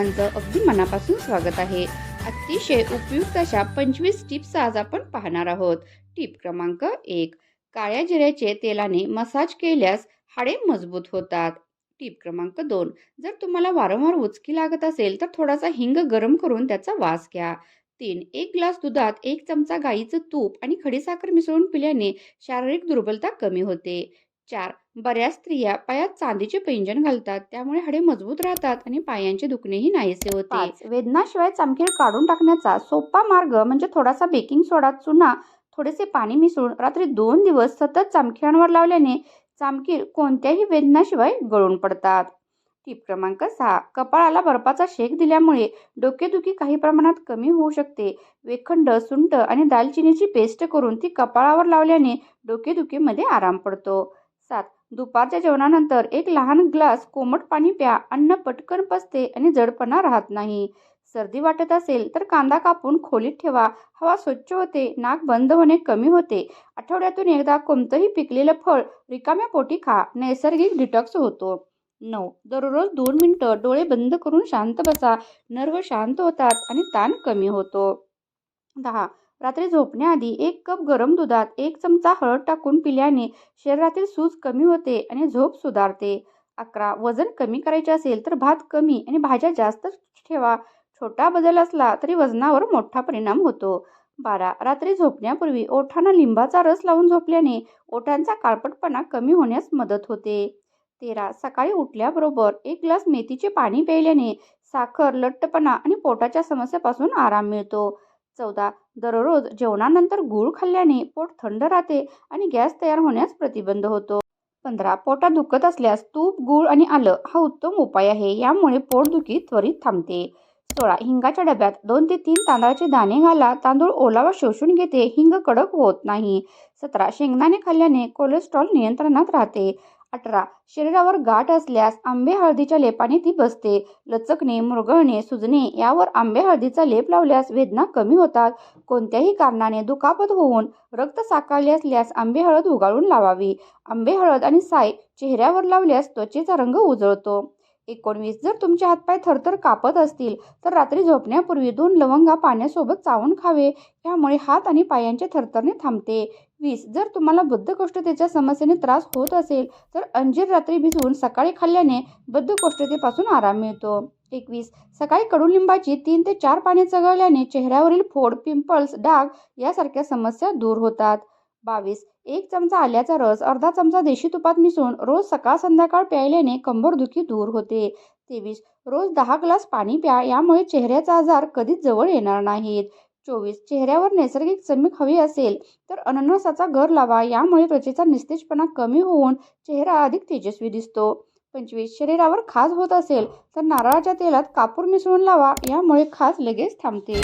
सर्वांचं अगदी मनापासून स्वागत आहे. अतिशय उपयुक्त अशा पंचवीस टिप्स आज आपण पाहणार आहोत. टिप क्रमांक एक काळ्या जिऱ्याचे तेलाने मसाज केल्यास हाडे मजबूत होतात. टिप क्रमांक दोन जर तुम्हाला वारंवार उचकी लागत असेल तर थोडासा हिंग गरम करून त्याचा वास घ्या. तीन एक ग्लास दुधात एक चमचा गाईचं तूप आणि खडीसाखर मिसळून पिल्याने शारीरिक दुर्बलता कमी होते. चार. बऱ्याच स्त्रिया पायात चांदीचे पैंजण घालतात. त्यामुळे हाडे मजबूत राहतात आणि पायांचे दुखणेही नाहीसे होते. वेदनाशिवाय चामखीळ काढून टाकण्याचा सोपा मार्ग म्हणजे थोडासा बेकिंग सोडा चुना थोडेसे पाणी मिसळून रात्री दोन दिवस सतत चामखिळांवर लावल्याने चामखीळ कोणत्याही वेदनाशिवाय गळून पडतात. टीप क्रमांक सहा. कपाळाला बर्फाचा शेक दिल्यामुळे डोकेदुखी काही प्रमाणात कमी होऊ शकते. वेखंड सुंठ आणि दालचिनीची पेस्ट करून ती कपाळावर लावल्याने डोकेदुखीमध्ये आराम पडतो. सात दुपारच्या जेवणानंतर एक लहान ग्लास कोमट पाणी प्या अन्न पटकन पचते आणि जडपणा राहत नाही. सर्दी वाटत असेल तर कांदा कापून खोलीत ठेवा. हवा स्वच्छ होते नाक बंद होणे कमी होते. आठवड्यातून एकदा कोणतंही पिकलेलं फळ रिकाम्या पोटी खा नैसर्गिक डिटॉक्स होतो. नऊ दररोज दोन मिनटं डोळे बंद करून शांत बसा. नर्व शांत होतात आणि ताण कमी होतो. दहा रात्री झोपण्याआधी एक कप गरम दुधात एक चमचा हळद टाकून पिल्याने शरीरातील सूज कमी होते आणि झोप सुधारते. अकरा वजन कमी करायचे असेल तर भात कमी आणि भाज्या जास्त ठेवा. छोटा बदल असला तरी वजनावर मोठा परिणाम होतो. बारा रात्री झोपण्यापूर्वी ओठांना लिंबाचा रस लावून झोपल्याने ओठांचा काळपटपणा कमी होण्यास मदत होते. तेरा सकाळी उठल्याबरोबर एक ग्लास मेथीचे पाणी प्यायल्याने साखर लठ्ठपणा आणि पोटाच्या समस्येपासून आराम मिळतो. चौदा दररोज जेवणानंतर गूळ खाल्ल्याने पोट थंड राहते आणि गॅस तयार होण्यास प्रतिबंध होतो. पंधरा पोटात दुखत असल्यास तूप गूळ आणि आलं हा उत्तम उपाय आहे. यामुळे पोटदुखी त्वरित थांबते. सोळा हिंगाच्या डब्यात दोन ते तीन तांदळाचे दाणे घाला. तांदूळ ओलावा शोषून घेते. हिंग कडक होत नाही. सतरा शेंगदाणे खाल्ल्याने कोलेस्ट्रॉल नियंत्रणात राहते. अठरा. शरीरावर गाठ असल्यास आंबे हळदीच्या लेपाने ती बसते. लचकणे मुरगळणे सुजणे यावर आंबे हळदीचा लेप लावल्यास वेदना कमी होतात. कोणत्याही कारणाने दुखापत होऊन रक्त साकारले असल्यास आंबे हळद उगाळून लावावी. आंबे हळद आणि साय चेहऱ्यावर लावल्यास त्वचेचा रंग उजळतो. एकोणवीस. जर तुमचे हातपाय थरथर कापत असतील तर रात्री झोपण्यापूर्वी दोन लवंगा पाण्यासोबत चावून खावे. यामुळे हात आणि पायांचे थरथरणे थांबते. वीस. जर तुम्हाला बद्धकोष्ठतेच्या समस्येने त्रास होत असेल तर अंजीर रात्री भिजवून सकाळी खाल्ल्याने बद्धकोष्ठतेपासून आराम मिळतो. एकवीस. सकाळी कडुलिंबाची तीन ते चार पाने चघळल्याने चेहऱ्यावरील फोड पिंपल्स डाग यासारख्या समस्या दूर होतात. बावीस. एक चमचा आल्याचा रस अर्धा चमचा देशी तुपात मिसळून रोज सकाळ संध्याकाळ प्यायल्याने कंबरदुखी दूर होते. तेवीस. रोज दहा ग्लास पाणी प्या यामुळे चेहऱ्याचा आजार कधीच जवळ येणार नाहीत. चोवीस. चेहऱ्यावर नैसर्गिक चमक हवी असेल तर अननसाचा गर लावा यामुळे त्वचेचा निस्तेजपणा कमी होऊन चेहरा अधिक तेजस्वी दिसतो. पंचवीस. शरीरावर खाज होत असेल तर नारळाच्या तेलात कापूर मिसळून लावा यामुळे खाज लगेच थांबते.